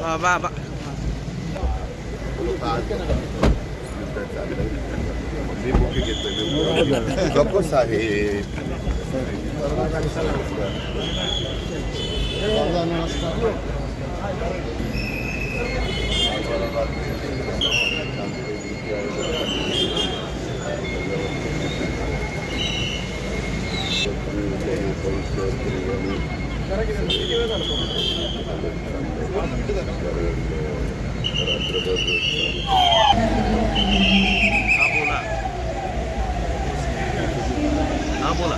बा बा बा मी बुके घेतोय नको साहेब हा हा बोला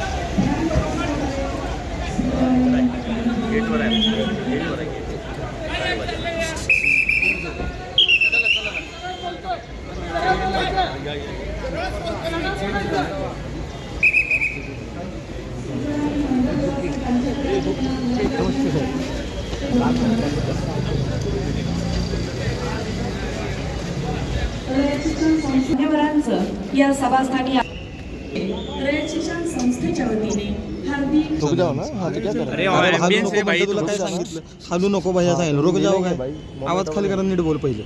गेटवर आहे गेटवर आहे मान्यवरांचं या सभास्थानी रयत शिक्षण संस्थेच्या वतीने हार्दिक रुक जाओ ना? हाँ क्या कर अरे? और ambience तुला काय ना. सांगितलं? हालू नको भैया सांगितलं रुक जाओ काय? आवाज खाली करा नीट बोल पहिले.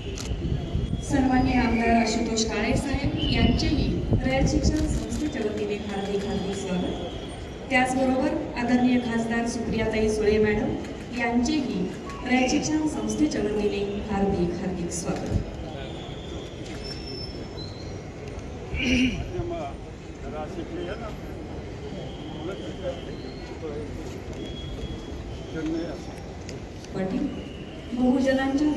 सन्मान्य आमदार आशुतोष काळे साहेब यांचेही रयत शिक्षण संस्थेच्या वतीने हार्दिक हार्दिक स्वागत. त्याचबरोबर आदरणीय खासदार सुप्रियाताई सुळे मॅडम यांचेही रयत शिक्षण संस्थेच्या वतीने हार्दिक हार्दिक स्वागत. पाटील बहुजनांच्या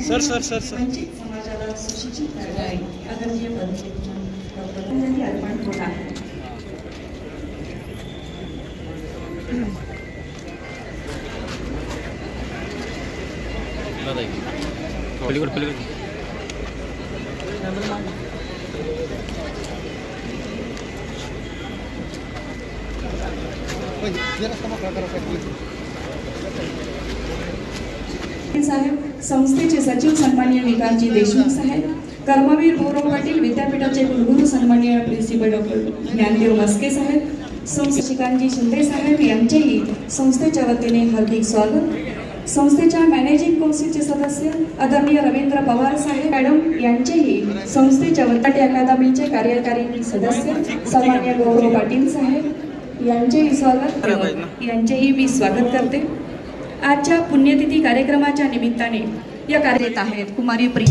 सर सर. सर सर समाजाला सुशिक्षित करणारे आदरणीय अंजली अर्पण होत आहे संस्थेचे सचिव सन्माननीय विकासजी देशमुख साहेब, कर्मवीर गौरव पाटील, विद्यापीठाचे कुलगुरू सन्माननीय प्रिन्सिपल डॉक्टर ज्ञानदेव मस्के साहेब संस्थाशिकांजी शिंदे साहेब संस्थेच्या वतीने हार्दिक स्वागत. संस्थेच्या मॅनेजिंग कौन्सिलचे सदस्य आदरणीय रवींद्र पवार साहेब मॅडम यांचेही संस्थेच्या वतीने अकादमीचे कार्यकारी सदस्य सन्मान्य गौरव पाटील साहेब यांचेही स्वागत यांचेही मी स्वागत करते. आजच्या पुण्यतिथी कार्यक्रमाच्या निमित्ताने या कार्यरत आहेत कुमारी प्रिय.